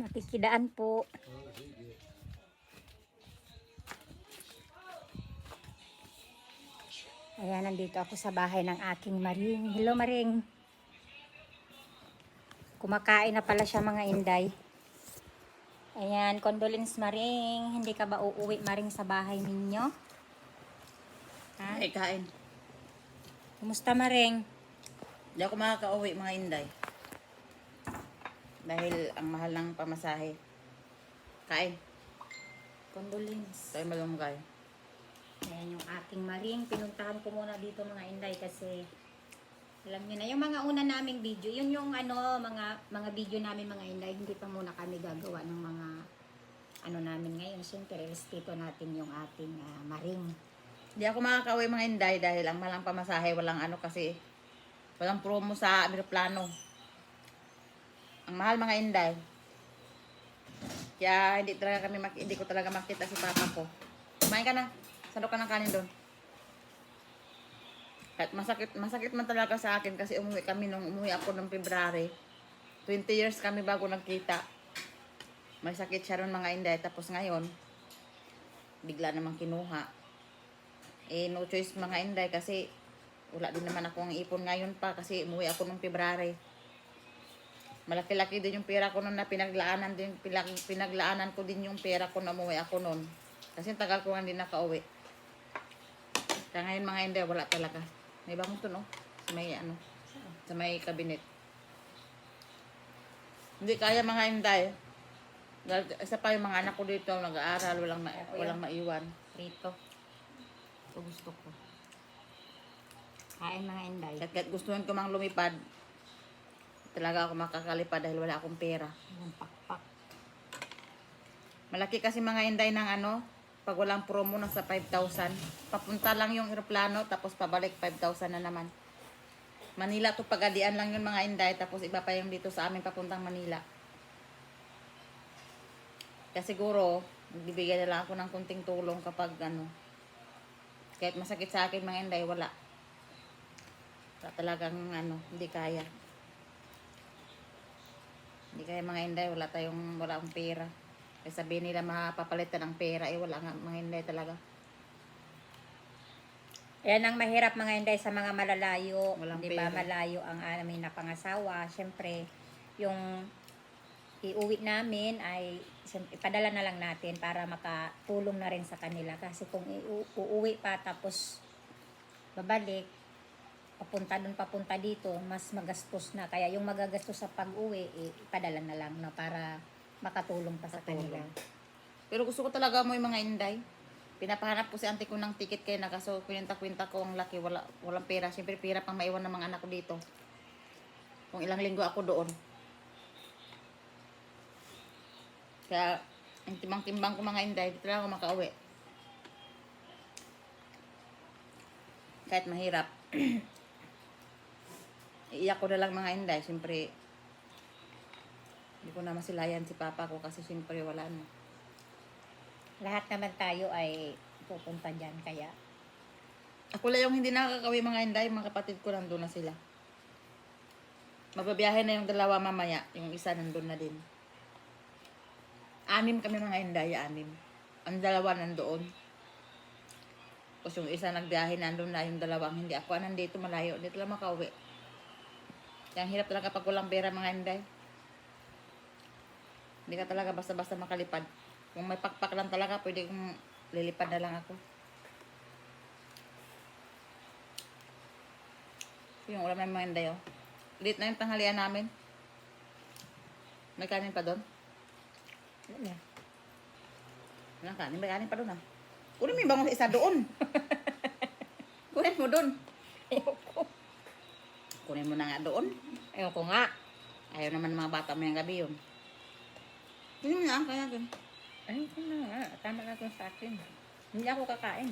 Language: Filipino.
Makikidaan po. Ayan, nandito ako sa bahay ng aking Maring. Hello, Maring. Kumakain na pala siya mga inday. Ayan, condolence Maring. Hindi ka ba uuwi Maring sa bahay ninyo? Ha? Ay, kain. Kumusta Maring? Hindi ako makaka-uwi mga inday. Dahil ang mahal ng pamasahe. Kain. Condolence. Tayo malunggay. Ayan yung aking maring. Pinuntahan ko muna dito mga inday kasi alam niyo na, yung mga una naming video, yun yung ano, mga mga video namin mga inday, hindi pa muna kami gagawa ng mga ano namin ngayon. Siyempre, respeto natin yung ating ah, maring. Hindi ako makaka-uwi mga inday dahil ang mahal ng pamasahe. Walang ano kasi. Walang promo sa aeroplano. Ang mahal mga inday. Kaya hindi talaga kami mak- hindi ko talaga makita si papa ko. Kumain ka na. Sandok ka ng kanin doon. At masakit, masakit man talaga sa akin kasi umuwi kami nung umuwi ako nung February. 20 years kami bago nagkita. May sakit siya ron mga inday. Tapos ngayon, bigla namang kinuha. Eh, no choice mga inday kasi wala din naman akong ipon ngayon pa kasi umuwi ako nung February. Malaki-laki din yung pera ko noon na pinaglaanan din, pinag, pinaglaanan ko din yung pera ko na umuwi ako noon. Kasi tagal ko nga hindi nakauwi. Kaya ngayon mga inday, wala talaga. May bangon to no? Sa may ano, sa may kabinet. Hindi kaya mga inday. Isa pa yung mga anak ko dito, nag-aaral, walang, ma- walang maiwan. Rito. Ito gusto ko. Kain mga inday. At kahit gustuhin ko mang lumipad, talaga ako makakalipad dahil wala akong pera. Yung pakpak. Malaki kasi mga inday ng ano, pag walang promo nasa 5,000. Papunta lang yung eroplano, tapos pabalik 5,000 na naman. Manila to pagadian lang yun mga inday, tapos iba pa yung dito sa amin papuntang Manila. Kaya siguro, bibigyan na lang ako ng kunting tulong kapag ano, kahit masakit sa akin mga inday, wala. Wala talagang ano, hindi kaya. Kaya mga inday, wala tayong, wala akong pera. Kaya sabihin nila mapapalitan ng pera, eh wala nga mga inday talaga. Ayan ang mahirap mga inday sa mga malalayo. Walang Di ba pera. malayo ang aming napangasawa. Siyempre, yung iuwi namin ay siyempre, ipadala na lang natin para makatulong na rin sa kanila. Kasi kung iu- uuwi pa tapos babalik, papunta doon papunta dito, mas magastos na. Kaya yung magagastos sa pag-uwi, eh, ipadala na lang na para makatulong pa sa kanila. Pero gusto ko talaga mo yung mga inday. Pinapahanap ko si auntie ko ng ticket kay na kaso kwenta-kwenta ko ang laki, wala, walang pera. Siyempre, pera pang maiwan ng mga anak ko dito. Kung ilang linggo ako doon. Kaya, ang timang-timbang ko mga inday, dito lang ako makauwi. Kahit mahirap. Iiyak ko na lang mga inday. Siyempre, hindi ko na masilayan si papa ko kasi siyempre wala na. Lahat naman tayo ay pupunta dyan. Kaya Ako lang yung hindi nakakawi mga inday, mga kapatid ko nandun na sila. Magbabiyahe na yung dalawa mamaya, yung isa nandun na din. Anim kami mga inday, anim. Ang dalawa nandoon. Tapos yung isa nagbiyahe nandun na, yung dalawang hindi. Ako nandito malayo, dito lang makauwi. Ang hirap talaga pag walang pera mga inday. Hindi ka talaga basta-basta makalipad. Kung may pakpak lang talaga, pwede kong lilipad na lang ako. Yung ulam namin mga inday, oh. Late na yung tanghalian namin. May kanin pa doon? ano na. Walang kanin. May kanin pa doon, ah. Kunin mo yung bangon sa isa doon. Kunin mo doon. Ayoko. Kunin mo na nga doon. Ayoko nga. Ayaw naman ng mga bata mo yung gabi yun. Kunin mo na, kaya doon. Ayoko na nga. Tama na ito sa akin. Hindi ako kakain.